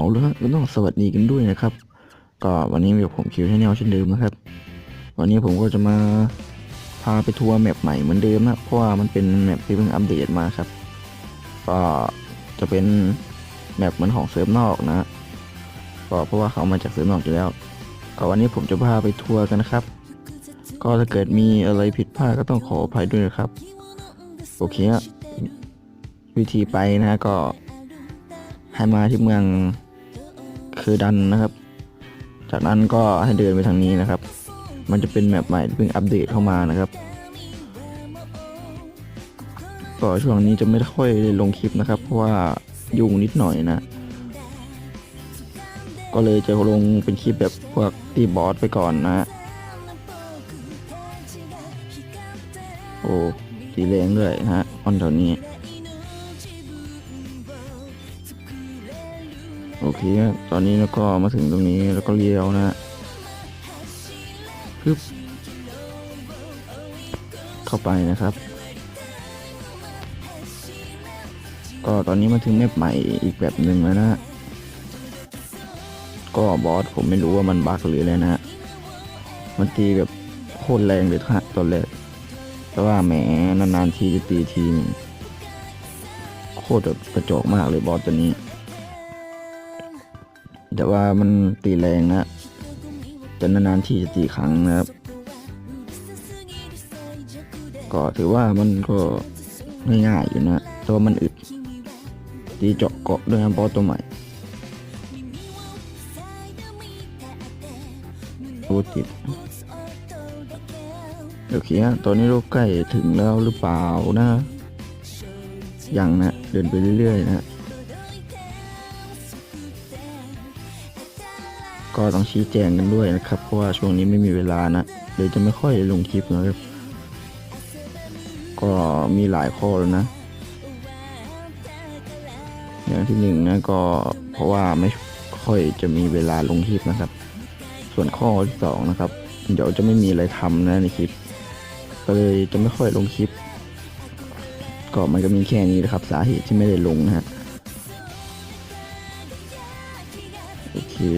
เอาลยก็ต้องสวัสดีกันด้วยนะครับ ก็วันนี้มีผมคิวชแนลเช่นเดิมนะครับ วันนี้ผมก็จะมาพาไปทัวร์แมปใหม่เหมือนเดิมนะเพราะว่ามันเป็นแมปที่เพิ่งอัปเดตมาครับ ก็จะเป็นแมปเหมือนของเซิร์ฟนอกนะก็เพราะว่าเขามาจากเซิร์ฟนอกอยู่แล้ว ก็วันนี้ผมจะพาไปทัวร์กันนะครับ ก็ถ้าเกิดมีอะไรผิดพลาดก็ต้องขออภัยด้วยนะครับ โอเควิธีไปนะก็ให้มาที่เมือง คือดันนะครับ จากนั้นก็ให้เดินไปทางนี้นะครับ มันจะเป็นแมปใหม่เพิ่งอัปเดตเข้ามานะครับก็ช่วงนี้จะไม่ค่อยลงคลิปนะครับ เพราะว่ายุ่งนิดหน่อยนะ ก็เลยจะลงเป็นคลิปแบบพวกตีบอสไปก่อนนะโอ้ตีแรงด้วยนะฮะออนแถวนี้ โอเค ตอนนี้แล้วก็มาถึงตรงนี้แล้วก็เลี้ยวนะฮะปึ๊บเข้าไปนะครับ ก็ตอนนี้มาถึงแมปใหม่อีกแบบหนึ่งแล้วนะ ก็บอสผมไม่รู้ว่ามันบั๊กหรืออะไรนะฮะมันตีแบบโคตรแรงเลยฮะตอนแรกแต่ว่าแหมนานๆทีจะตีทีนึงโคตรแบบกระจอกมากเลยบอสตัวนี้ แต่ว่ามันตีแรงนะแต่นานๆที่จะตีครั้งนะครับ ก็ถือว่ามันก็ง่ายๆอยู่นะแต่ว่ามันอึดตีเจาะเกาะด้วยนะบอสตัวใหม่โอ้ติดโอเคฮะตอนนี้เราใกล้ถึงแล้วหรือเปล่านะ ยังนะ เดินไปเรื่อยๆนะ ก็ต้องชี้แจงกันด้วยนะครับ เพราะว่าช่วงนี้ไม่มีเวลานะเลยจะไม่ค่อยลงคลิปนะครับ ก็มีหลายข้อแล้วนะ อย่างที่หนึ่งนะก็เพราะว่าไม่ค่อยจะมีเวลาลงคลิปนะครับ ส่วนข้อที่สองนะครับ เดี๋ยวจะไม่มีอะไรทำนะในคลิป ก็เลยจะไม่ค่อยลงคลิป ก็มันก็มีแค่นี้นะครับ สาเหตุที่ไม่ได้ลงนะฮะ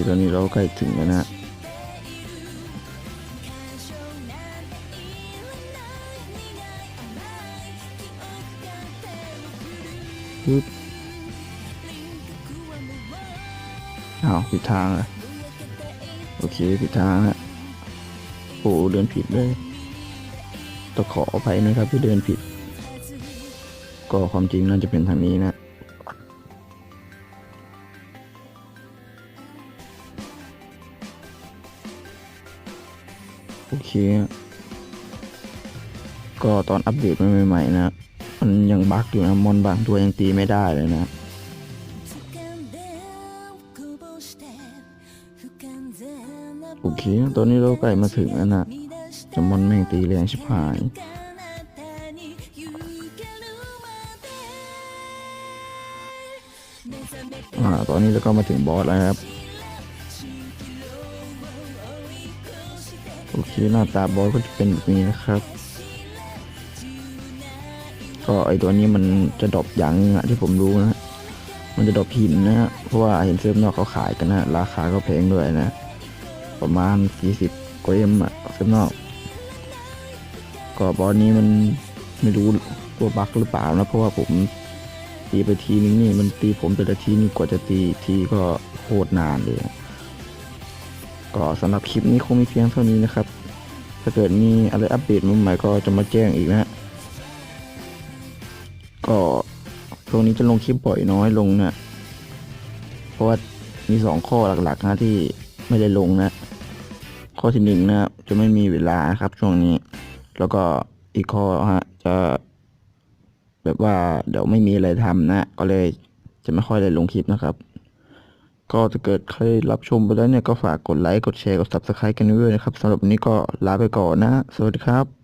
ตอนนี้เราใกล้ถึงแล้วนะฮะปึ๊บอ้าวผิดทางเลยโอเคผิดทางฮะโอ้เดินผิดเลยต้องขออภัยนะครับที่เดินผิด ก็ความจริงน่าจะเป็นทางนี้นะ โอเคก็ตอนอัปเดตใหม่ๆนะมันยังบั๊กอยู่นะมอนบางตัวยังตีไม่ได้เลยนะโอเค ตอนนี้เราใกล้มาถึงแล้วนะจะมอนแม่งตีแรงชิบหายอ่าตอนนี้เราก็มาถึงบอสแล้วครับ โอเคหน้าตาบอสก็จะเป็นแบบนี้นะครับ ก็ไอตัวนี้มันจะดรอปอย่างนึงอะที่ผมรู้นะ มันจะดรอปหินนะเพราะว่าเห็นเซิร์ฟนอกเขาขายกันนะ ราคาก็แพงด้วยนะ ประมาณ 40กว่าเอ็มอะเซิร์ฟนอก ก็บอสนี้มันไม่รู้ว่าบั๊กหรือเปล่านะ เพราะว่าผมตีไปทีนึงนี่มันตีผมแต่ละทีนี่กว่าจะตีทีก็โคตรนานเลย ก็สำหรับคลิปนี้คงมีเพียงเท่านี้นะครับ ถ้าเกิดมีอะไรอัปเดตใหม่ก็จะมาแจ้งอีกนะฮะก็ช่วงนี้จะลงคลิปบ่อยน้อยลงนะเพราะว่ามีสองข้อหลักๆนะที่ไม่ได้ลงนะ ข้อที่หนึ่งนะจะไม่มีเวลาครับช่วงนี้ แล้วก็อีกข้อฮะจะ แบบว่าเดี๋ยวไม่มีอะไรทำนะ ก็เลยจะไม่ค่อยได้ลงคลิปนะครับ ก็ถ้าเกิดใครรับชมไปแล้วเนี่ยก็ฝากกดไลค์ กดแชร์ กด subscribe กันด้วยนะครับสำหรับวันนี้ก็ลาไปก่อนนะ สวัสดีครับ